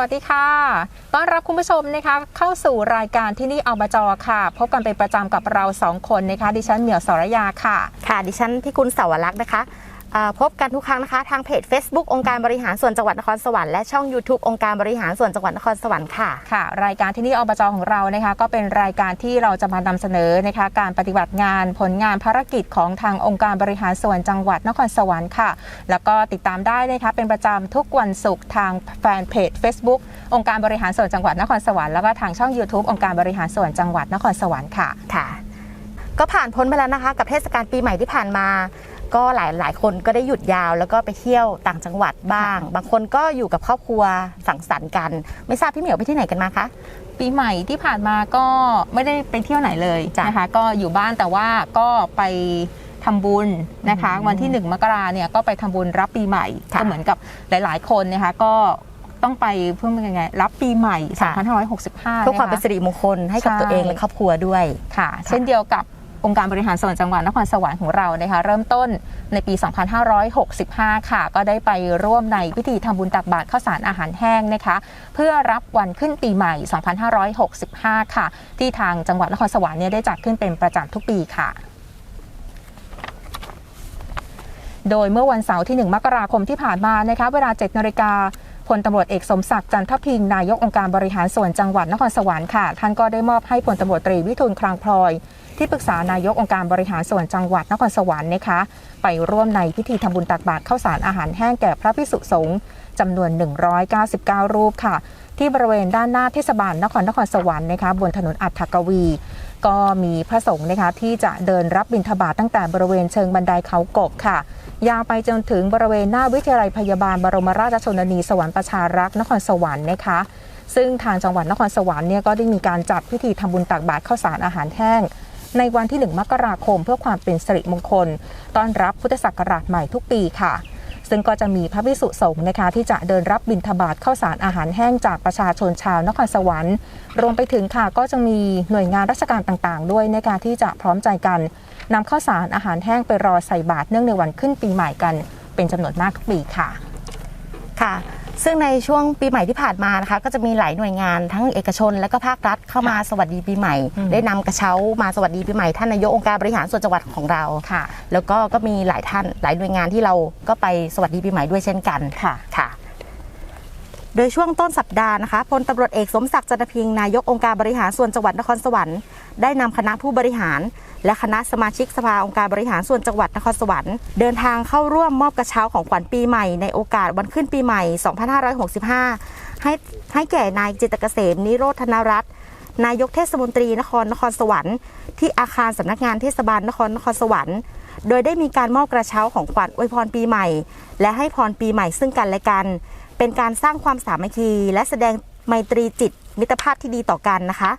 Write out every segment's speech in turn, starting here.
วัสดีค่ะ ต้อนรับคุณผู้ชมนะคะเข้าสู่รายการที่นี่อบจอค่ะ พบกันเป็นประจำกับเราสองคนนะคะ ดิฉันเหมียวสรยาค่ะ ค่ะ ดิฉันพิกุลเสาวรักษ์นะคะ พบกันทุกครั้งนะคะ ทางเพจ Facebook องค์การบริหารส่วนจังหวัดนครสวรรค์และช่อง YouTube องค์การบริหารส่วนจังหวัดนครสวรรค์ค่ะค่ะ รายการที่นี่อบจของเรานะคะก็เป็นรายการที่เราจะมานำเสนอนะคะการปฏิบัติงานผลงานภารกิจของทางองค์การบริหารส่วนจังหวัดนครสวรรค์ค่ะ แล้วก็ติดตามได้นะคะเป็นประจำทุกวันศุกร์ทางแฟนเพจ Facebook องค์การบริหารส่วนจังหวัดนครสวรรค์แล้วก็ทางช่อง YouTube องค์การบริหารส่วนจังหวัดนครสวรรค์ค่ะค่ะ ก็ผ่านพ้นไปแล้วนะคะ กับเทศกาลปีใหม่ที่ผ่านมา ก็หลายหลายคนก็ได้หยุดยาวแล้วก็ไปเที่ยวต่างจังหวัดบ้าง บางคนก็อยู่กับครอบครัวสังสรรค์กัน ไม่ทราบพี่เหมียวไปที่ไหนกันมาคะปีใหม่ที่ผ่านมาก็ไม่ได้ไปเที่ยวไหนเลยจ้ะนะคะก็อยู่บ้านแต่ว่าก็ไปทำบุญนะคะอืมวันที่1มกราเนี่ยก็ไปทำบุญรับปีใหม่ค่ะก็เหมือนกับหลาย ๆ คนนะคะก็ต้องไปเพื่อเป็นยังไง รับปีใหม่ค่ะ2565เพื่อความเป็นนะะสิริมงคลให้กับใช่ตัวเองและครอบครัวด้วยค่ะ เช่นเดียวกับ องค์การบริหารส่วนจังหวัดนครสวรรค์ของเรานะคะเริ่มต้นในปี 2565 ค่ะ ก็ได้ไปร่วมในพิธีทำบุญตักบาตรข้าวสารอาหารแห้งนะคะ เพื่อรับวันขึ้นปีใหม่ 2565 ค่ะ ที่ทางจังหวัดนครสวรรค์เนี่ยได้จัดขึ้นเป็นประจำทุกปีค่ะโดยเมื่อวันเสาร์ที่ 1 มกราคมที่ผ่านมานะคะเวลา 7 นาฬิกา พลตำรวจเอกสมศักดิ์จันทพิงค์นายกองค์การบริหารส่วนจังหวัดนครสวรรค์ค่ะ ท่านก็ได้มอบให้พลตำรวจตรีวิทูลคลังพลอย ที่ปรึกษานายกองค์การบริหารส่วนจังหวัดนครสวรรค์นะคะ ไปร่วมในพิธีทำบุญตักบาตรข้าวสารอาหารแห้งแก่พระพิสุสงฆ์จำนวน 199 รูปค่ะ ที่บริเวณด้านหน้าเทศบาลนครนครสวรรค์นะคะบนถนนอัฏฐกวี ก็มีพระสงฆ์นะคะที่จะเดินรับบิณฑบาตตั้งแต่บริเวณเชิงบันไดเขากบค่ะ ยาวไปจนถึงบริเวณหน้าวิทยาลัยพยาบาลบรมราชชนนีสวรรค์ประชารักษ์นครสวรรค์นะคะ ซึ่งทางจังหวัดนครสวรรค์เนี่ยก็ได้มีการจัดพิธีทำบุญตักบาตรข้าวสารอาหารแห้ง ในวันที่ 1 มกราคมเพื่อความเป็นสิริมงคล ต้อนรับพุทธศักราชใหม่ทุกปีค่ะ ซึ่งก็จะมีพระภิกษุสงฆ์นะคะที่จะเดินรับบิณฑบาตข้าวสารอาหารแห้งจากประชาชนชาวนครสวรรค์ รวมไปถึงค่ะก็จะมีหน่วยงานราชการต่างๆ ด้วยในการที่จะพร้อมใจกันนำข้าวสารอาหารแห้งไปรอใส่บาตรเนื่องในวันขึ้นปีใหม่กัน เป็นจำนวนมากทุกปีค่ะค่ะ ซึ่งในช่วงปีใหม่ที่ผ่านมานะคะก็จะมีหลายหน่วยงานทั้งเอกชน และก็ภาครัฐเข้ามาสวัสดีปีใหม่อืมได้นำกระเช้ามาสวัสดีปีใหม่ท่านนายกองค์การบริหารส่วนจังหวัดของเราค่ะ แล้วก็ก็มีหลายท่านหลายหน่วยงานที่เราก็ไปสวัสดีปีใหม่ด้วยเช่นกันค่ะค่ะโดยช่วงต้นสัปดาห์นะคะพลตำรวจเอกสมศักดิ์จันทพิงค์นายกองค์การบริหารส่วนจังหวัดนครสวรรค์ได้นำคณะผู้บริหาร และคณะสมาชิกสภาองค์การบริหารส่วนจังหวัดนครสวรรค์เดินทางเข้าร่วมมอบกระเช้าของขวัญปีใหม่ในโอกาสวันขึ้นปีใหม่ 2565 ให้ให้แก่นายจิตเกษมนิโรธนรัตน์นายกเทศมนตรีนครนครสวรรค์ที่อาคารสำนักงานเทศบาลนครนครสวรรค์โดยได้มีการมอบกระเช้าของขวัญอวยพรปีใหม่ และให้พรปีใหม่ซึ่งกันและกัน เป็นการสร้างความสามัคคี และแสดงไมตรีจิตมิตรภาพที่ดีต่อกันนะคะ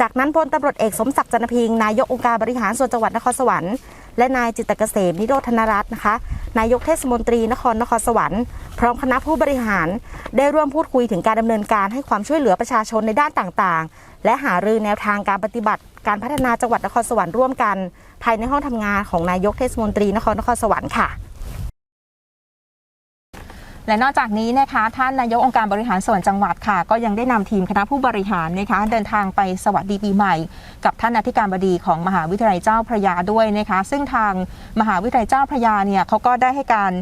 จากนั้นพลตำรวจเอกสมศักดิ์จันพิงค์นายกองค์การบริหารส่วนจังหวัดนครสวรรค์และนายจิตเกษมนิโรธนรัตน์นะคะ นายกเทศมนตรีนครนครสวรรค์พร้อมคณะผู้บริหาร ได้ร่วมพูดคุยถึงการดำเนินการให้ความช่วยเหลือประชาชนในด้านต่างๆ และหารือแนวทางการปฏิบัติ การพัฒนาจังหวัดนครสวรรค์ร่วมกัน ภายในห้องทำงานของนายกเทศมนตรีนครนครสวรรค์ค่ะ และนอกจากนี้นะคะท่านนายกองค์การบริหารส่วนจังหวัดค่ะ ก็ยังได้นำทีมคณะผู้บริหารนะคะ เดินทางไปสวัสดีปีใหม่ กับท่านอธิการบดีของมหาวิทยาลัยเจ้าพระยาด้วยนะคะ ซึ่งทางมหาวิทยาลัยเจ้าพระยาเนี่ยเขาก็ได้ให้การ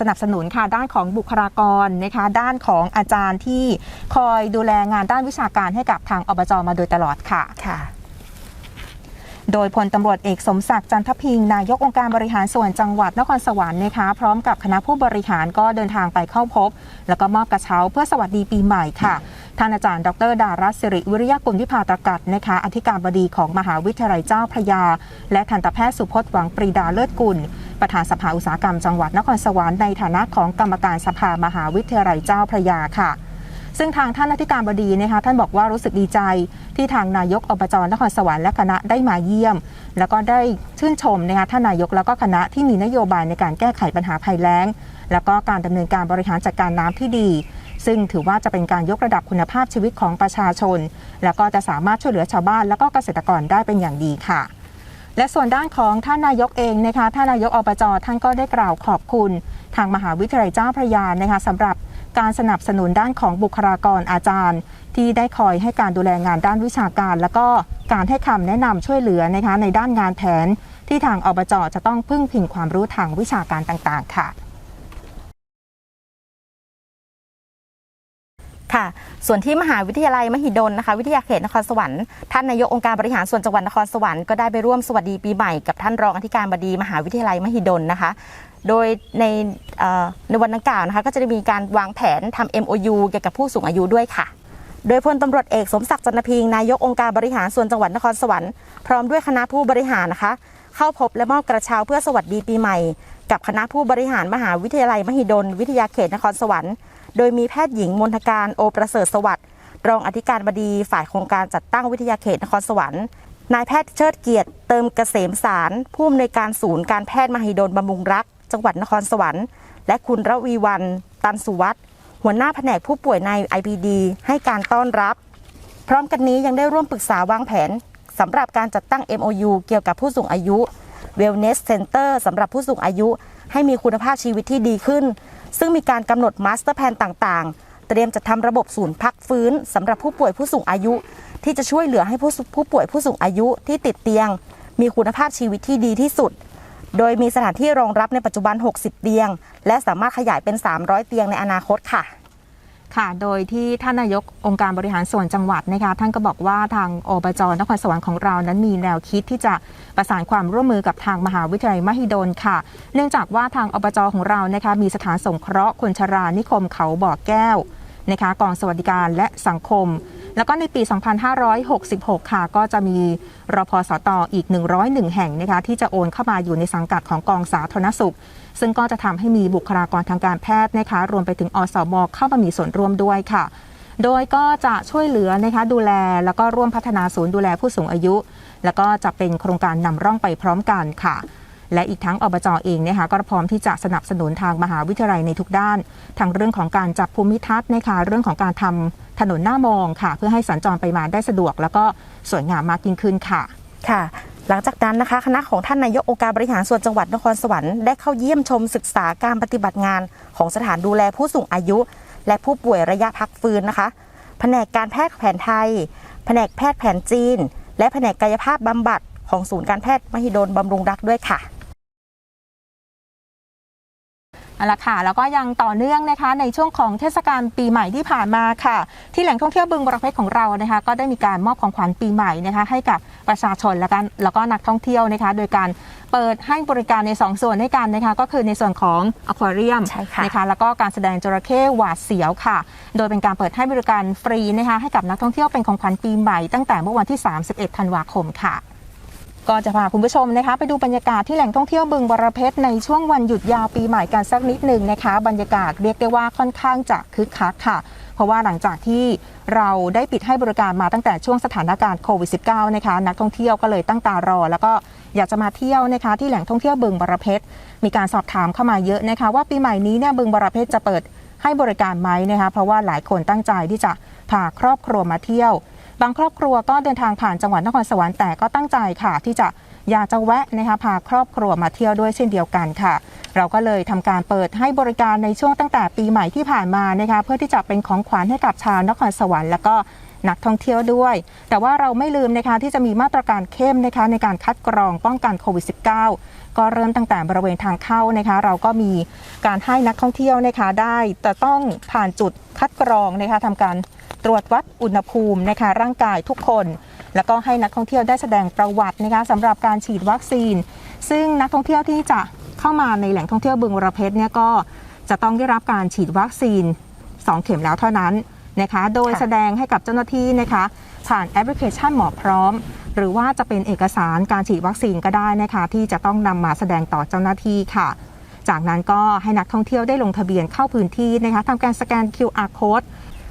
สนับสนุนค่ะด้านของบุคลากรนะคะ ด้านของอาจารย์ที่คอยดูแลงานด้านวิชาการให้กับทางอบจมาโดยตลอดค่ะค่ะ โดยพลตำรวจเอกสมศักดิ์จันทพิงค์นายกองค์การบริหารส่วนจังหวัดนครสวรรค์นะคะพร้อมกับคณะผู้บริหารก็เดินทางไปเข้าพบ แล้วก็มอบกระเช้าเพื่อสวัสดีปีใหม่ค่ะท่านอาจารย์ดรดารัศสิริวิริยกุลวิภาตรกัดนะคะอธิการบดีของมหาวิทยาลัยเจ้าพระยา และทันตแพทย์สุพจน์หวังปรีดาเลิศกุล ประธานสภาอุตสาหกรรมจังหวัดนครสวรรค์ในฐานะของกรรมการสภามหาวิทยาลัยเจ้าพระยาค่ะ ซึ่งทางท่านอธิการบดีนะคะท่านบอกว่ารู้สึกดีใจ ที่ทางนายกอบจนครสวรรค์และคณะได้มาเยี่ยม แล้วก็ได้ชื่นชมนะคะท่านนายกแล้วก็คณะที่มีนโยบายในการแก้ไขปัญหาภัยแล้ง แล้วก็การดำเนินการบริหารจัดการน้ำที่ดี ซึ่งถือว่าจะเป็นการยกระดับคุณภาพชีวิตของประชาชน แล้วก็จะสามารถช่วยเหลือชาวบ้านแล้วก็เกษตรกรได้เป็นอย่างดีค่ะและส่วนด้านของท่านนายกเองนะคะท่านนายกอบจท่านก็ได้กล่าวขอบคุณ ทางมหาวิทยาลัยเจ้าพระยานะคะสำหรับ การสนับสนุนด้านของบุคลากรอาจารย์ ที่ได้คอยให้การดูแลงานด้านวิชาการ และก็การให้คำแนะนำช่วยเหลือนะคะในด้านงานแผน ที่ทางอบจจะต้องพึ่งพิงความรู้ทางวิชาการต่างๆ ค่ะ ค่ะ ส่วนที่มหาวิทยาลัยมหิดลนะคะ วิทยาเขตนครสวรรค์ท่านนายกองค์การบริหารส่วนจังหวัดนครสวรรค์ก็ได้ไปร่วมสวัสดีปีใหม่กับท่านรองอธิการบดีมหาวิทยาลัยมหิดลนะคะ โดยในในวันดังกล่าวนะคะก็จะได้มีการวางแผนทำ MOU เกี่ยวกับผู้สูงอายุด้วยค่ะโดยพลตำรวจเอกสมศักดิ์จันทพิงค์นายกองค์การบริหารส่วนจังหวัดนครสวรรค์พร้อมด้วยคณะผู้บริหารนะคะ เข้าพบและมอบกระเช้าเพื่อสวัสดีปีใหม่ กับคณะผู้บริหารมหาวิทยาลัยมหิดล วิทยาเขตนครสวรรค์ โดยมีแพทย์หญิงมนทการโอประเสริฐสวัสดิ์รองอธิการบดีฝ่ายโครงการจัดตั้งวิทยาเขตนครสวรรค์นายแพทย์เชิดเกียรติเติมเกษมสารผู้อำนวยการศูนย์การแพทย์มหิดลบำรุงรัก จังหวัดนครสวรรค์ และคุณระวีวัน ตันสุวัตหัวหน้าแผนกผู้ป่วยใน IPD ให้การต้อนรับ พร้อมกันนี้ยังได้ร่วมปรึกษาวางแผนสำหรับการจัดตั้ง MOU เกี่ยวกับผู้สูงอายุ Wellness Center สำหรับผู้สูงอายุ ให้มีคุณภาพชีวิตที่ดีขึ้น ซึ่งมีการกำหนดมาสเตอร์แพนต่างๆ เตรียมจะทำระบบศูนย์พักฟื้นสำหรับผู้ป่วยผู้สูงอายุ ที่จะช่วยเหลือให้ผู้ผู้ป่วยผู้สูงอายุที่ติดเตียง มีคุณภาพชีวิตที่ดีที่สุด โดยมีสถานที่รองรับในปัจจุบัน 60 เตียง และสามารถขยายเป็น 300 เตียงในอนาคตค่ะ ค่ะ โดยที่ท่านนายกองค์การบริหารส่วนจังหวัดนะคะ ท่านก็บอกว่าทางอบจนครสวรรค์ของเรานั้นมีแนวคิดที่จะประสานความร่วมมือกับทางมหาวิทยาลัยมหิดลค่ะ เนื่องจากว่าทางอบจของเรานะคะมีสถานสงเคราะห์คนชรานิคมเขาบ่อแก้วนะคะกองสวัสดิการและสังคม แล้วก็ในปี 2566 ค่ะ ก็จะมีรพสตอีก 101 แห่งนะคะที่จะโอนเข้ามาอยู่ในสังกัดของกองสาธารณสุข ซึ่งก็จะทำให้มีบุคลากรทางการแพทย์นะคะรวมไปถึงอสมเข้ามามีส่วนร่วมด้วยค่ะ โดยก็จะช่วยเหลือนะคะดูแลแล้วก็ร่วมพัฒนาศูนย์ดูแลผู้สูงอายุ แล้วก็จะเป็นโครงการนำร่องไปพร้อมกันค่ะและอีกทั้งอบจเองนะคะก็พร้อมที่จะสนับสนุนทางมหาวิทยาลัยในทุกด้านทั้งเรื่องของการจัดภูมิทัศน์นะคะเรื่องของการทำถนนหน้ามองค่ะ เพื่อให้สัญจรไปมาได้สะดวก แล้วก็สวยงามมากยิ่งขึ้นค่ะ ค่ะ หลังจากนั้นนะคะ คณะของท่านนายกองค์การบริหารส่วนจังหวัดนครสวรรค์ได้เข้าเยี่ยมชมศึกษาการปฏิบัติงานของสถานดูแลผู้สูงอายุ และผู้ป่วยระยะพักฟื้นนะคะ แผนกการแพทย์แผนไทย แผนกแพทย์แผนจีน และแผนกกายภาพบำบัดของศูนย์การแพทย์มหิดลบำรุงรักด้วยค่ะ เอาละค่ะ แล้วก็ยังต่อเนื่องนะคะ ในช่วงของเทศกาลปีใหม่ที่ผ่านมาค่ะ ที่แหล่งท่องเที่ยวบึงบรเพชรของเรานะคะ ก็ได้มีการมอบของขวัญปีใหม่นะคะ ให้กับประชาชนและกันแล้วก็นักท่องเที่ยวนะคะ โดยการเปิดให้บริการใน 2 ส่วนด้วยกันนะคะ ก็คือในส่วนของอควาเรียมใช่ค่ะนะคะแล้วก็การแสดงจระเข้หวาดเสียวค่ะ โดยเป็นการเปิดให้บริการฟรีนะคะ ให้กับนักท่องเที่ยวเป็นของขวัญปีใหม่ตั้งแต่เมื่อวันที่ 31 ธันวาคมค่ะ ก็จะพาคุณผู้ชมนะคะ ไปดูบรรยากาศที่แหล่งท่องเที่ยวบึงบรเพชรในช่วงวันหยุดยาวปีใหม่กันสักนิดหนึ่งนะคะ บรรยากาศเรียกได้ว่าค่อนข้างจะคึกคักค่ะ เพราะว่าหลังจากที่เราได้ปิดให้บริการมาตั้งแต่ช่วงสถานการณ์โควิด -19 นะคะ นักท่องเที่ยวก็เลยตั้งตารอ แล้วก็อยากจะมาเที่ยวนะคะที่แหล่งท่องเที่ยวบึงบรเพชรมีการสอบถามเข้ามาเยอะนะคะ ว่าปีใหม่นี้เนี่ยบึงบรเพชรจะเปิดให้บริการไหมนะคะเพราะว่าหลายคนตั้งใจที่จะพาครอบครัวมาเที่ยว บางครอบครัวก็เดินทางผ่านจังหวัดนครสวรรค์แต่ก็ตั้งใจค่ะ ที่จะอยากจะแวะนะคะพาครอบครัวมาเที่ยวด้วยเช่นเดียวกันค่ะ เราก็เลยทำการเปิดให้บริการในช่วงตั้งแต่ปีใหม่ที่ผ่านมานะคะเพื่อที่จะเป็นของขวัญให้กับชาวนครสวรรค์แล้วก็นักท่องเที่ยวด้วย แต่ว่าเราไม่ลืมนะคะที่จะมีมาตรการเข้มนะคะในการคัดกรองป้องกันโควิด -19 ก็เริ่มตั้งแต่บริเวณทางเข้านะคะ เราก็มีการให้นักท่องเที่ยวนะคะได้แต่ต้องผ่านจุดคัดกรองนะคะทำการ ตรวจวัดอุณหภูมินะคะร่างกายทุกคน แล้วก็ให้นักท่องเที่ยวได้แสดงประวัตินะคะสำหรับการฉีดวัคซีน ซึ่งนักท่องเที่ยวที่จะเข้ามาในแหล่งท่องเที่ยวบึงวรเพชรเนี่ยก็จะต้องได้รับการฉีดวัคซีน 2 เข็มแล้วเท่านั้นนะคะโดยแสดงให้กับเจ้าหน้าที่นะคะผ่านแอปพลิเคชันหมอพร้อม หรือว่าจะเป็นเอกสารการฉีดวัคซีนก็ได้นะคะที่จะต้องนำมาแสดงต่อเจ้าหน้าที่ค่ะ จากนั้นก็ให้นักท่องเที่ยวได้ลงทะเบียนเข้าพื้นที่นะคะทำการสแกน QR code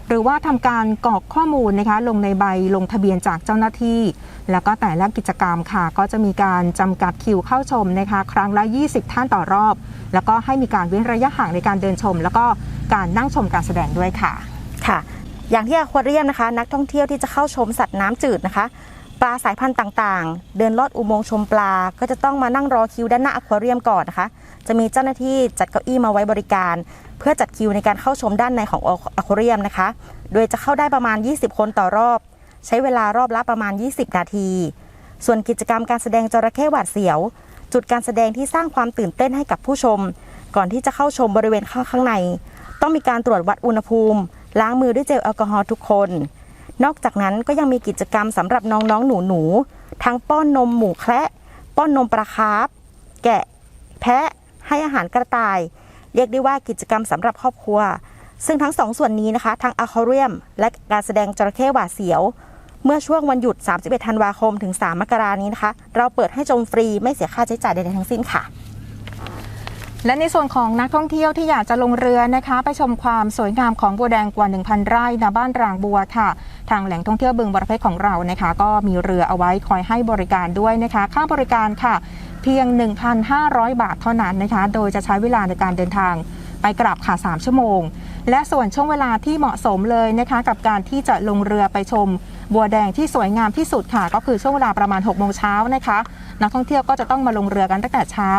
หรือว่าทำการกรอกข้อมูลนะคะลงในใบลงทะเบียนจากเจ้าหน้าที่ แล้วก็แต่ละกิจกรรมค่ะ ก็จะมีการจำกัดคิวเข้าชมนะคะ ครั้งละ 20 ท่านต่อรอบ แล้วก็ให้มีการเว้นระยะห่างในการเดินชม แล้วก็การนั่งชมการแสดงด้วยค่ะค่ะ อย่างที่อควาเรียมนะคะ นักท่องเที่ยวที่จะเข้าชมสัตว์น้ำจืดนะคะ ปลาสายพันธุ์ต่างๆ เดินลอดอุโมงค์ชมปลา ก็จะต้องมานั่งรอคิวด้านหน้าอควาเรียมก่อนนะคะ จะมีเจ้าหน้าที่จัดเก้าอี้มาไว้บริการ เพื่อจัดคิวในการเข้าชมด้านในของอควาเรียมนะคะ โดยจะเข้าได้ประมาณ 20 คนต่อรอบ ใช้เวลารอบละประมาณ 20 นาที ส่วนกิจกรรมการแสดงจระเข้หวาดเสียว จุดการแสดงที่สร้างความตื่นเต้นให้กับผู้ชม ก่อนที่จะเข้าชมบริเวณข้างข้างใน ต้องมีการตรวจวัดอุณหภูมิ ล้างมือด้วยเจลแอลกอฮอล์ทุกคน นอกจากนั้นก็ยังมีกิจกรรมสำหรับน้องๆหนูๆทั้งป้อนนมหมูแคระป้อนนมปลาคาร์ฟแกะ แพะให้อาหารกระต่าย เรียกได้ว่ากิจกรรมสำหรับครอบครัว ซึ่งทั้งสองส่วนนี้นะคะทั้งอะคาเรียม และการแสดงจระเข้หวาดเสียว เมื่อช่วงวันหยุด 31 ธันวาคมถึง 3 มกรานี้นะคะ เราเปิดให้ชมฟรีไม่เสียค่าใช้จ่ายใดๆทั้งสิ้นค่ะ และในส่วนของนักท่องเที่ยวที่อยากจะลงเรือนะคะ ไปชมความสวยงามของบัวแดงกว่า 1,000 ไร่ณบ้านรางบัวค่ะ ทางแหล่งท่องเที่ยวบึงบรเพชรของเรานะคะ ก็มีเรือเอาไว้คอยให้บริการด้วยนะคะ ค่าบริการค่ะ เพียง 1,500 บาทเท่านั้นนะคะ โดยจะใช้เวลาในการเดินทางไปกลับค่ะ 3 ชั่วโมง และส่วนช่วงเวลาที่เหมาะสมเลยนะคะ กับการที่จะลงเรือไปชม บัวแดงที่สวยงามที่สุดค่ะ ก็คือช่วงเวลาประมาณ6โมงเช้านะคะ นักท่องเที่ยวก็จะต้องมาลงเรือกันตั้งแต่เช้า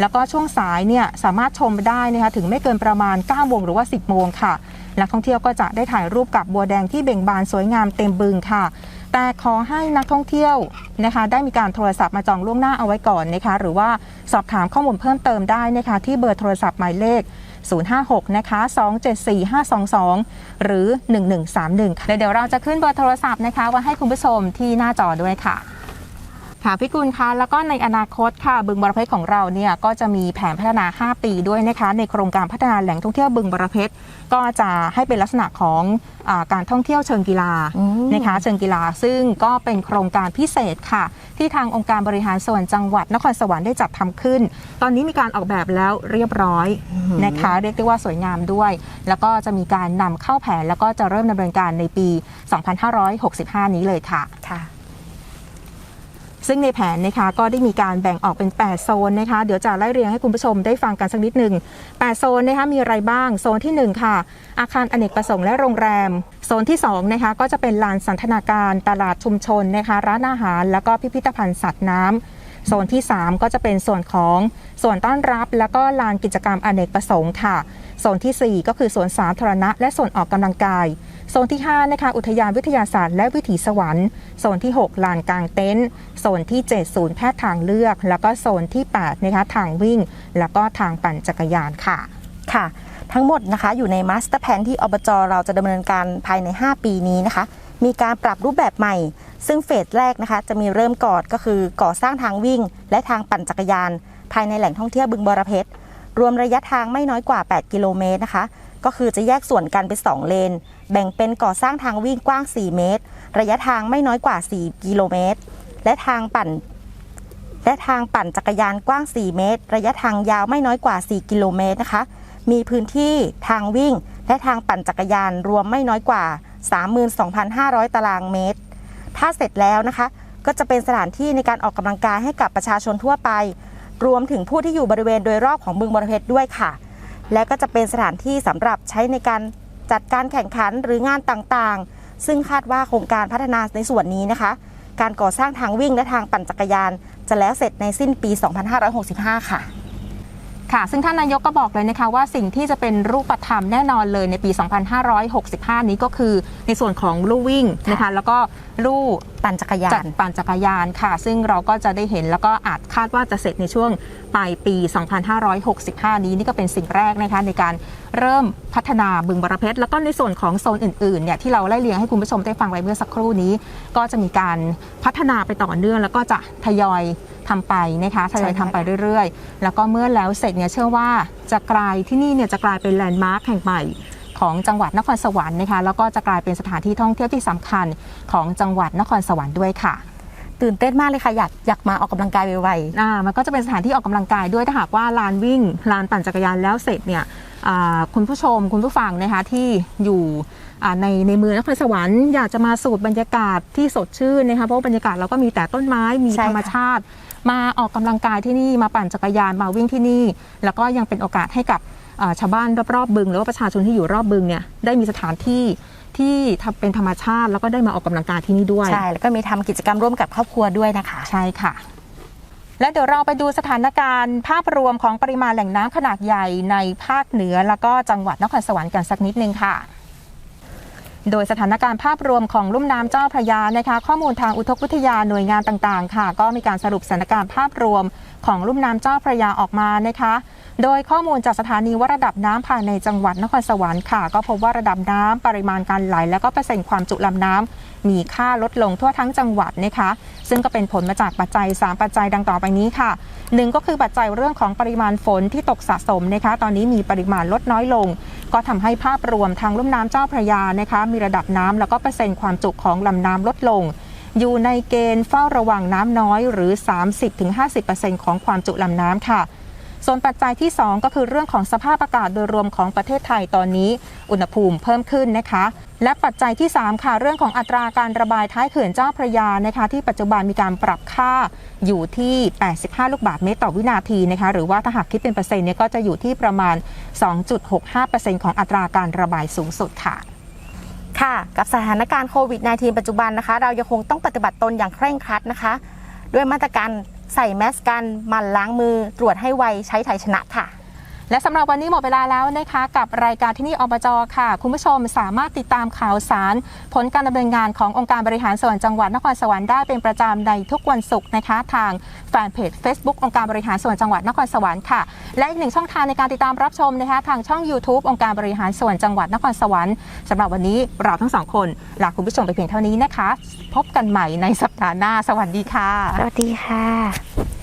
แล้วก็ช่วงสายเนี่ยสามารถชมได้นะคะถึงไม่เกินประมาณ9โมงหรือว่า 10โมงค่ะนักท่องเที่ยวก็จะได้ถ่ายรูปกับบัวแดงที่เบ่งบานสวยงามเต็มบึงค่ะ แต่ขอให้นักท่องเที่ยวนะคะ ได้มีการโทรศัพท์มาจองล่วงหน้าเอาไว้ก่อนนะคะ หรือว่าสอบถามข้อมูลเพิ่มเติมได้นะคะ ที่เบอร์โทรศัพท์หมายเลข 056 นะคะ 274 522 หรือ 1131 ค่ะเดี๋ยวเราจะขึ้นเบอร์โทรศัพท์นะคะไว้ให้คุณผู้ชมที่หน้าจอด้วยค่ะ ค่ะพี่กุลคะแล้วก็ในอนาคตค่ะ บึงบรเพชรของเราเนี่ยก็จะมีแผนพัฒนา 5 ปีด้วยนะคะในโครงการพัฒนาแหล่งท่องเที่ยวบึงบรเพชรก็จะให้เป็นลักษณะของอาการท่องเที่ยวเชิงกีฬาอืมนะคะเชิงกีฬาซึ่งก็เป็นโครงการพิเศษค่ะ ที่ทางองค์การบริหารส่วนจังหวัดนครสวรรค์ได้จัดทำขึ้น ตอนนี้มีการออกแบบแล้วเรียบร้อยนะคะ เรียกได้ว่าสวยงามด้วย แล้วก็จะมีการนำเข้าแผนแล้วก็จะเริ่มดำเนินการในปี 2565 นี้เลยค่ะค่ะ ซึ่งในแผนนะคะก็ได้มีการแบ่งออกเป็น 8 โซนนะคะ เดี๋ยวจะไล่เรียงให้คุณผู้ชมได้ฟังกันสักนิดหนึ่ง8 โซนนะคะมีอะไรบ้าง โซนทีหนึ่1 ค่ะ อาคารอเนกประสงค์และโรงแรม โซนที่2นะคะก็จะเป็นลานสันทนาการตลาดชุมชนนะคะร้านอาหาร แล้วก็พิพิธภัณฑ์สัตว์น้ำโซนที่ 3 ก็จะเป็นส่วนของส่วนต้อนรับ แล้วก็ลานกิจกรรมอเนกประสงค์ค่ะโซนทีสี่4 ก็คือสวนสาธารณะ และส่วนออกกำลังกาย โซนที่5นะคะอุทยานวิทยาศาสตร์และวิถีสวรรค์โซนที่ 6 ลานกลางเต็นท์โซนที่ 7 ศูนย์แพทย์ทางเลือก แล้วก็โซนที่8นะคะทางวิ่ง แล้วก็ทางปั่นจักรยานค่ะค่ะ ทั้งหมดนะคะอยู่ในมาสเตอร์แพนที่อบจเราจะดำเนินการภายใน 5 ปีนี้นะคะ มีการปรับรูปแบบใหม่ ซึ่งเฟสแรกนะคะ จะมีเริ่มก่อนก็คือก่อสร้างทางวิ่ง และทางปั่นจักรยาน ภายในแหล่งท่องเที่ยวบึงบรเพชรรวมระยะทางไม่น้อยกว่า 8 กิโลเมตรนะคะ ก็คือจะแยกส่วนกันเป็น 2 เลน แบ่งเป็นก่อสร้างทางวิ่งกว้าง 4 เมตร ระยะทางไม่น้อยกว่า 4 กิโลเมตร และทางปั่น และทางปั่นจักรยานกว้าง 4 เมตร ระยะทางยาวไม่น้อยกว่า 4 กิโลเมตรนะคะ มีพื้นที่ทางวิ่ง และทางปั่นจักรยานรวมไม่น้อยกว่า 32,500 ตารางเมตร ถ้าเสร็จแล้วนะคะ ก็จะเป็นสถานที่ในการออกกำลังกายให้กับประชาชนทั่วไป รวมถึงผู้ที่อยู่บริเวณโดยรอบของบึงบรเพชรด้วยค่ะ และก็จะเป็นสถานที่สำหรับใช้ในการ จัดการแข่งขันหรืองานต่างๆ ซึ่งคาดว่าโครงการพัฒนาในส่วนนี้นะคะ การก่อสร้างทางวิ่งและทางปั่นจักรยาน จะแล้วเสร็จในสิ้นปี 2565 ค่ะค่ะ ซึ่งท่านนายกก็บอกเลยนะคะว่าสิ่งที่จะเป็นรูปธรรมแน่นอนเลยในปี 2565 นี้ก็คือในส่วนของลู่วิ่งนะคะ แล้วก็ลู่ปั่นจักรยาจัดนปั่นจักรยานค่ะ ซึ่งเราก็จะได้เห็นแล้วก็อาจคาดว่าจะเสร็จในช่วงปลายปี 2565 นี้นี่ก็เป็นสิ่งแรกนะคะในการเริ่มพัฒนาบึงบรเพชรแล้วก็ในส่วนของโซนอื่นๆเนี่ยที่เราไล่เรียงให้คุณผู้ชมได้ฟังไว้เมื่อสักครู่นี้ ก็จะมีการพัฒนาไปต่อเนื่องแล้วก็จะทยอยทำไปนะคะทยอยทำไปเรื่อยๆ แล้วก็เมื่อแล้วเสร็จเนี่ยเชื่อว่าจะกลายที่นี่เนี่ยจะกลายเป็นแลนด์มาร์คแห่งใหม่ ของจังหวัดนครสวรรค์นะคะแล้วก็จะกลายเป็นสถานที่ท่องเที่ยวที่สำคัญของจังหวัดนครสวรรค์ด้วยค่ะตื่นเต้นมากเลยค่ะ อยากอยากมาออกกำลังกายไวอ่ามันก็จะเป็นสถานที่ออกกำลังกายด้วยถ้าหากว่าลานวิ่งลานปั่นจักรยานแล้วเสร็จเนี่ยอ่าคุณผู้ชมคุณผู้ฟังนะคะที่อยู่อ่าในในเมืองนครสวรรค์อยากจะมาสูดบรรยากาศที่สดชื่นนะคะเพราะว่าบรรยากาศเราก็มีแต่ต้นไม้มีใช่ธค่ะรรมชาติ มาออกกำลังกายที่นี่มาปั่นจักรยานมาวิ่งที่นี่ แล้วก็ยังเป็นโอกาสให้กับอ่า ชาวบ้านรอบๆบึงหรือว่าประชาชนที่อยู่รอบบึงเนี่ยได้มีสถานที่ที่ทำเป็นธรรมชาติ แล้วก็ได้มาออกกำลังกายที่นี่ด้วยๆใช่ แล้วก็มีทำกิจกรรมร่วมกับครอบครัวด้วยนะคะ ใช่ค่ะ และเดี๋ยวเราไปดูสถานการณ์ ภาพรวมของปริมาณแหล่งน้ำขนาดใหญ่ในภาคเหนือ แล้วก็จังหวัดนครสวรรค์กันสักนิดนึงค่ะ โดยสถานการณ์ภาพรวมของลุ่มน้ำเจ้าพระยานะคะข้อมูลทางอุทกวิทยาหน่วยงานต่างๆ ค่ะ ก็มีการสรุปสถานการณ์ภาพรวมของลุ่มน้ำเจ้าพระยาออกมานะคะ โดยข้อมูลจากสถานีวัดระดับน้ำภายในจังหวัดนครสวรรค์ค่ะ ก็พบว่าระดับน้ำปริมาณการไหล และก็เปอร์เซ็นต์ความจุลำน้ำมีค่าลดลงทั่วทั้งจังหวัดนะคะ ซึ่งก็เป็นผลมาจากปัจจัย 3 ปัจจัยดังต่อไปนี้ค่ะหนึ่งก็คือปัจจัยเรื่องของปริมาณฝนที่ตกสะสมนะคะ ตอนนี้มีปริมาณลดน้อยลง ก็ทำให้ภาพรวมทางลุ่มน้ำเจ้าพระยานะคะ มีระดับน้ำแล้วก็เปอร์เซ็นต์ความจุของลำน้ำลดลง อยู่ในเกณฑ์เฝ้าระวังน้ำน้อยหรือ 30-50%ของความจุลำน้ำค่ะ ส่วนปัจจัยที่ 2 ก็คือเรื่องของสภาพอากาศโดยรวมของประเทศไทยตอนนี้ อุณหภูมิเพิ่มขึ้นนะคะ และปัจจัยที่ 3 ค่ะ เรื่องของอัตราการระบายท้ายเขื่อนเจ้าพระยานะคะ ที่ปัจจุบันมีการปรับค่าอยู่ที่ 85 ลูกบาศก์เมตรต่อวินาทีนะคะ หรือว่าถ้าหากคิดเป็นเปอร์เซ็นต์เนี่ยก็จะอยู่ที่ประมาณ 2.65%ของอัตราการระบายสูงสุดค่ะค่ะ กับสถานการณ์โควิด -19 ปัจจุบันนะคะ เรายังคงต้องปฏิบัติตนอย่างเคร่งครัดนะคะ ด้วยมาตรการ ใส่แมสกันมันล้างมือตรวจให้ไวใช้ไทยชนะค่ะ และสำหรับวันนี้หมดเวลาแล้วนะคะกับรายการที่นี่อบจค่ะ คุณผู้ชมสามารถติดตามข่าวสาร ผลการดำเนินงานขององค์การบริหารส่วนจังหวัดนครสวรรค์ได้เป็นประจำในทุกวันศุกร์นะคะ ทางแฟนเพจ Facebook องค์การบริหารส่วนจังหวัดนครสวรรค์ค่ะ และอีกหนึ่งช่องทางในการติดตามรับชมนะคะทางช่อง YouTube องค์การบริหารส่วนจังหวัดนครสวรรค์สำหรับวันนี้เราทั้งสองคนลาคุณผู้ชมไปเพียงเท่านี้นะคะ พบกันใหม่ในสัปดาห์หน้าสวัสดีค่ะ สวัสดีค่ะ